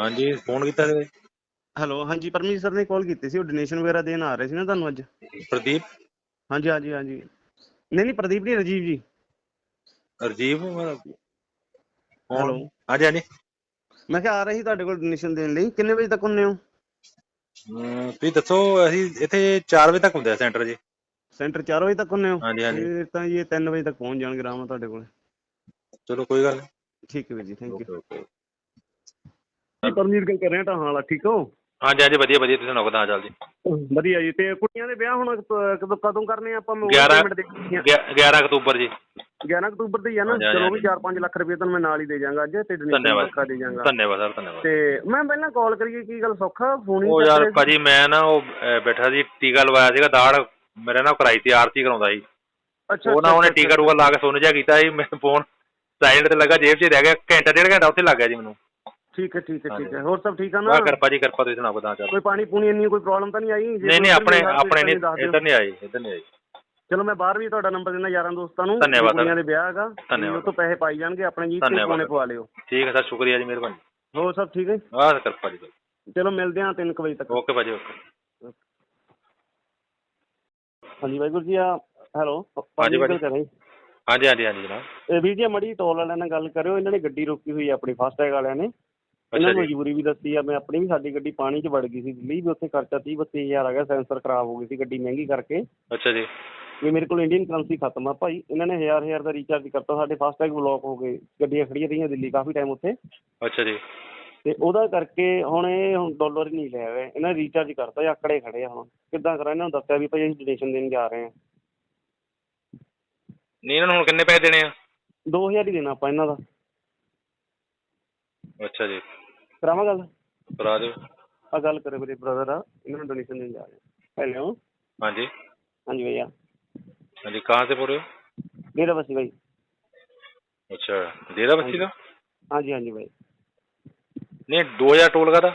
ਹਾਂਜੀ ਫੋਨ ਕੀਤਾ ਸੀ ਹੈਲੋ ਹਾਂਜੀ ਪਰਮਜੀਤ ਸਰ ਨੇ ਕਾਲ ਕੀਤੀ ਸੀ ਉਹ ਡੋਨੇਸ਼ਨ ਵਗੈਰਾ ਦੇਣ ਆ ਰਹੇ ਸੀ ਨਾ ਤੁਹਾਨੂੰ ਅੱਜ। ਪ੍ਰਦੀਪ? ਹਾਂਜੀ ਹਾਂਜੀ ਹਾਂਜੀ। ਨਹੀਂ ਨਹੀਂ ਪ੍ਰਦੀਪ ਨਹੀਂ ਰਜੀਵ ਜੀ। ਰਜੀਵ? ਹੈਲੋ ਫੋਨ ਹਾਂਜੀ ਹਾਂਜੀ। ਮੈਂ ਕਿਹਾ ਆ ਰਹੇ ਸੀ ਤੁਹਾਡੇ ਕੋਲ ਡੋਨੇਸ਼ਨ ਦੇਣ ਲਈ ਕਿੰਨੇ ਵਜੇ ਤੱਕ ਹੁੰਨੇ ਹੋ? ਅਮ, ਤੁਸੀਂ ਦੱਸੋ ਅਸੀਂ ਇੱਥੇ 4 ਵਜੇ ਤੱਕ ਹੁੰਦੇ ਆ ਸੈਂਟਰ ਜੀ। ਸੈਂਟਰ 4 ਵਜੇ ਤੱਕ ਹੁੰਨੇ ਹੋ? ਹਾਂਜੀ ਹਾਂਜੀ। ਫਿਰ ਤਾਂ ਇਹ 3 ਵਜੇ ਤੱਕ ਪਹੁੰਚ ਜਾਣਗੇ ਆਰਾਮ ਨਾਲ ਤੁਹਾਡੇ ਕੋਲ। ਚਲੋ ਕੋਈ ਗੱਲ ਠੀਕ ਹੈ ਵੀਰ ਜੀ ਥੈਂਕ ਯੂ ਓਕੇ ਪਰਮਜੀਤ ਗੱਲ ਕਰ ਰਿਹਾ ਤਾਂ ਹਾਲਾ ਠੀਕ ਹੋ? ਹਾਂਜੀ ਹਾਂਜੀ ਵਧੀਆ ਵਧੀਆ ਤੁਸੀਂ ਸੁਣਾਓ ਕਿਦਾਂ ਚੱਲ ਜੀ? ਵਧੀਆ ਜੀ ਤੇ ਕੁੜੀਆਂ ਦੇ ਵਿਆਹ ਹੁਣ ਕਦੋਂ ਕਦੋਂ ਕਰਨੇ ਆ ਆਪਾਂ ਮੋਬਾਈਲ 11 ਪੇਮੈਂਟ ਦੇ ਦਿੱਤੀਆਂ। 11 ਅਕਤੂਬਰ ਜੀ। 11 ਅਕਤੂਬਰ ਤੇ ਹੀ ਆ ਨਾ? ਚਲੋ ਵੀ 4-5 ਲੱਖ ਰੁਪਏ ਤੁਹਾਨੂੰ ਮੈਂ ਨਾਲ ਹੀ ਦੇ ਜਾਵਾਂਗਾ ਅੱਜ ਤੇ ਡੋਨੇਸ਼ਨ। ਪੱਕਾ ਦੇ ਜਾਵਾਂਗਾ ਧੰਨਵਾਦ ਸਰ ਧੰਨਵਾਦ। ਤੇ ਮੈਂ ਪਹਿਲਾਂ ਕਾਲ ਕਰੀਏ ਕੀ ਗੱਲ ਸੌਖਾ? ਫੋਨ ਹੀ ਉਹ ਯਾਰ। ਭਾਜੀ ਮੈਂ ਨਾ ਉਹ ਬੈਠਾ ਸੀ ਟੀਕਾ ਲਵਾਇਆ ਸੀਗਾ ਦਾੜ ਮੇਰੇ ਨਾਲ ਕਰਾਈ ਸੀ ਆਰਤੀ ਕਰਾਉਂਦਾ ਸੀ। ਅੱਛਾ ਉਹ ਨਾ ਉਹਨੇ ਟੀਕਾ ਟੂਕਾ ਲਾ ਕੇ ਸੁਣ ਜਿਹਾ ਕੀਤਾ ਸੀ ਮੈਂ ਫੋਨ ਸਾਈਡ ਤੇ ਲੱਗਾ ਜੇਬ 'ਚ ਰਹਿ ਗਿਆ ਘੰਟਾ ਡੇਢ ਘੰਟਾ ਉੱਥੇ ਲੱਗ ਗਿਆ ਜੀ ਮੈਨੂੰ। ਠੀਕ ਹੈ ਠੀਕ ਹੈ ਠੀਕ। ਹੈ। ਹੋਰ ਸਭ ਠੀਕ ਆ ਨਾ? ਵਾਹ ਕਿਰਪਾ ਜੀ ਕਿਰਪਾ ਤੁਸੀਂ ਸੁਣਾਓ ਕਿਦਾਂ ਚੱਲ ਕੋਈ ਪਾਣੀ ਪੂਣੀ ਇੰਨੀ ਕੋਈ ਪ੍ਰੋਬਲਮ ਤਾਂ ਨਹੀਂ ਆਈ? ਨਹੀਂ ਨਹੀਂ ਆਪਣੇ ਆਪਣੇ। ਨਹੀਂ ਇੱਧਰ ਨਹੀਂ ਆਈ ਇੱਧਰ ਨਹੀਂ ਆਈ। ਚਲੋ ਮੈਂ ਬਾਹਰ ਵੀ ਤੁਹਾਡਾ ਨੰਬਰ ਦਿੰਦਾ ਯਾਰਾਂ ਦੋਸਤਾਂ ਨੂੰ। ਧੰਨਵਾਦ, ਕੁੜੀਆਂ ਦੇ ਵਿਆਹ ਹੈਗਾ। ਧੰਨਵਾਦ। ਉਹ ਤੋਂ ਪੈਸੇ ਪਾਈ ਜਾਣਗੇ ਆਪਣੇ ਜੀ ਤੇ। ਕੋਨੇ ਪਵਾ ਲਿਓ। ਠੀਕ ਹੈ ਸਰ ਸ਼ੁਕਰੀਆ ਜੀ ਮਿਹਰਬਾਨੀ। ਹੋਰ ਸਭ ਠੀਕ ਹੈ? ਆਹ ਕਿਰਪਾ ਜੀ ਚਲੋ ਮਿਲਦੇ ਹਾਂ 3 ਵਜੇ ਤੱਕ। ਓਕੇ ਭਾਜੀ ਓਕੇ। ਹਾਂਜੀ ਵਾਹਿਗੁਰੂ ਜੀ ਆ ਹੈਲੋ ਹਾਂਜੀ, ਭਾਜੀ। ਹਾਂਜੀ ਹਾਂਜੀ ਹਾਂਜੀ ਜਨਾਬ। ਇਹ ਵੀਰ ਜੀ ਮੜੀ ਟੋਲ ਵਾਲਿਆਂ ਨਾਲ ਗੱਲ ਕਰਿਓ ਇਹਨਾਂ ਨੇ ਗੱਡੀ ਰੋਕੀ ਹੋਈ ਆ ਆਪਣੀ ਫਾਸਟ ਟੈਗ ਵਾਲਿਆਂ ਨੇ। ਇਹਨਾਂ ਨੂੰ ਮਜਬੂਰੀ ਵੀ ਦੱਸੀ ਆ ਮੈਂ ਆਪਣੀ ਵੀ ਸਾਡੀ ਗੱਡੀ ਪਾਣੀ 'ਚ ਵੜ ਗਈ ਸੀ ਦਿੱਲੀ ਵੀ ਉੱਥੇ ਖਰਚਾ 30 32 ਹਜ਼ਾਰ ਆ ਗਿਆ ਸੈਂਸਰ ਖਰਾਬ ਹੋ ਗਈ ਸੀ ਗੱਡੀ ਮਹਿੰਗੀ ਕਰਕੇ। ਅੱਛਾ ਜੀ। ਵੀ ਮੇਰੇ ਕੋਲ ਇੰਡੀਅਨ ਕਰੰਸੀ ਖਤਮ ਆ ਭਾਈ ਇਹਨਾਂ ਨੇ ਹਜ਼ਾਰ ਹਜ਼ਾਰ ਦਾ ਰੀਚਾਰਜ ਕਰਤਾ ਸਾਡੇ ਫਾਸਟ ਟੈਗ ਬਲੌਕ ਹੋ ਗਏ ਗੱਡੀਆਂ ਖੜੀਆਂ ਰਹੀਆਂ ਦਿੱਲੀ ਕਾਫੀ ਟਾਈਮ ਉੱਥੇ। ਅੱਛਾ ਜੀ। ਤੇ ਉਹਦਾ ਕਰਕੇ ਹੁਣ ਇਹ ਹੁਣ ਡਾਲਰ ਹੀ ਨਹੀਂ ਲੈ ਰਹੇ ਇਹਨਾਂ ਰੀਚਾਰਜ ਕਰਤਾ ਜਾਂ ਆਕੜੇ ਖੜੇ ਆ ਹੁਣ। ਕਿੱਦਾਂ ਕਰਾਂ ਇਹਨਾਂ ਨੂੰ ਦੱਸਿਆ ਵੀ ਭਾਈ ਅਸੀਂ ਡੋਨੇਸ਼ਨ ਦੇਣ ਜਾ ਰਹੇ ਹਾਂ ਨਹੀਂ ਇਹਨਾਂ ਨੂੰ ਹੁਣ ਕਿੰਨੇ ਪੈਸੇ ਦੇਣੇ ਆ? 2000 ਹੀ ਦੇਣਾ ਆਪਾਂ ਇਹਨਾਂ ਦਾ। ਅੱਛਾ ਜੀ। ਕਰਾਵਾਂ ਗੱਲ ਕਰਾ ਦਿਓ ਆ ਗੱਲ ਕਰੇ ਮੇਰੇ ਬ੍ਰਦਰ ਆ ਇਹਨਾਂ ਨੂੰ ਡੋਨੇਸ਼ਨ ਦੇਣ ਜਾ ਰਹੇ ਹਾਂ ਹੈਲੋ ਹਾਂਜੀ ਹਾਂਜੀ भैया ਹਾਂਜੀ ਕਹਾਂ ਸੇ बोल रहे हो डेरा बसी भाई अच्छा डेरा बस्सी का हाँ जी हाँ जी भाई नहीं दो हजार टोल का था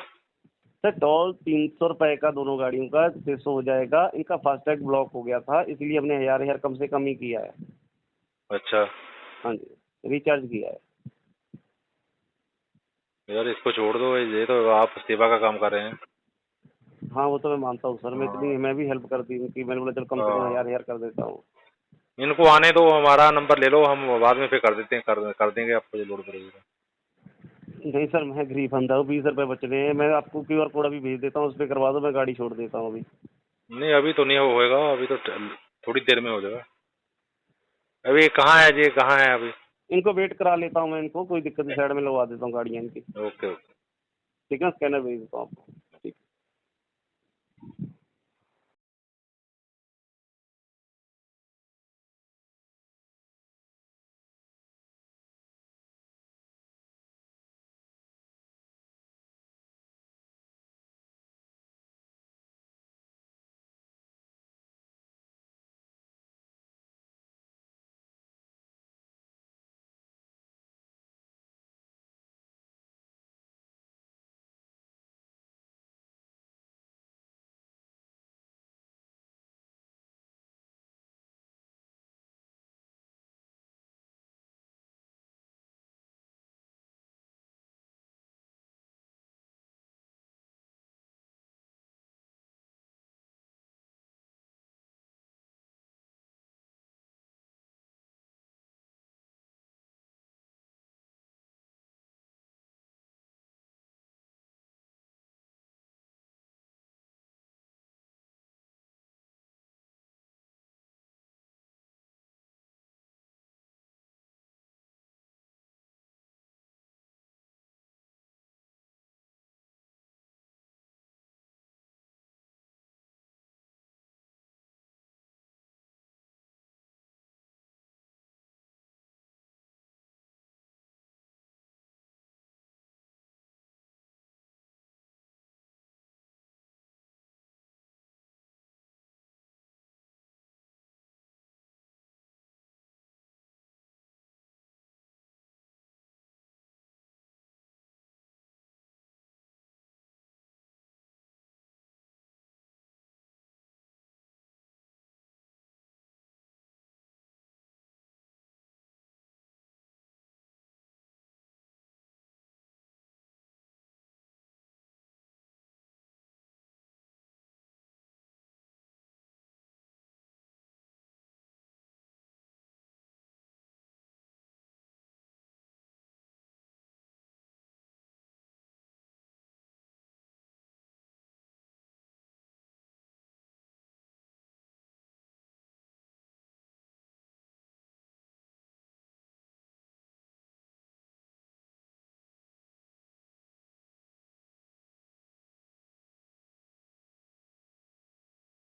सर टोल तीन सौ रुपए का दोनों गाड़ियों का छः सौ हो जाएगा इनका फास्टैग ब्लॉक हो गया था इसलिए हमने हजार हजार कम से कम ही किया है अच्छा हाँ जी रिचार्ज किया है यार इसको छोड़ दो ये तो आप सेवा का काम कर रहे हैं। हाँ वो तो मैं मानता हूँ सर मैं इतनी मैं भी हेल्प करती हूँ कि मैंने बोला चल कम से कम हाँ। हज़ार हज़ार कर देता हूँ। इनको आने दो हमारा नंबर ले लो हम बाद में फिर कर देते हैं कर, कर देंगे आपको जो लोड पड़ेगी। नहीं सर मैं गरीब बंदा हूँ बीस रुपए बच रहे हैं मैं आपको क्यू आर कोड अभी भेज देता हूँ उस पर करवा दो मैं गाड़ी छोड़ देता हूँ अभी। नहीं अभी तो नहीं होएगा अभी तो थोड़ी देर में हो जाएगा। अभी कहाँ है जी कहाँ है अभी? इनको वेट करा लेता हूँ मैं इनको कोई दिक्कत साइड में लगवा देता हूँ गाड़ियाँ इनकी ओके ओके ठीक है स्कैनर भेज देता हूँ आपको ठीक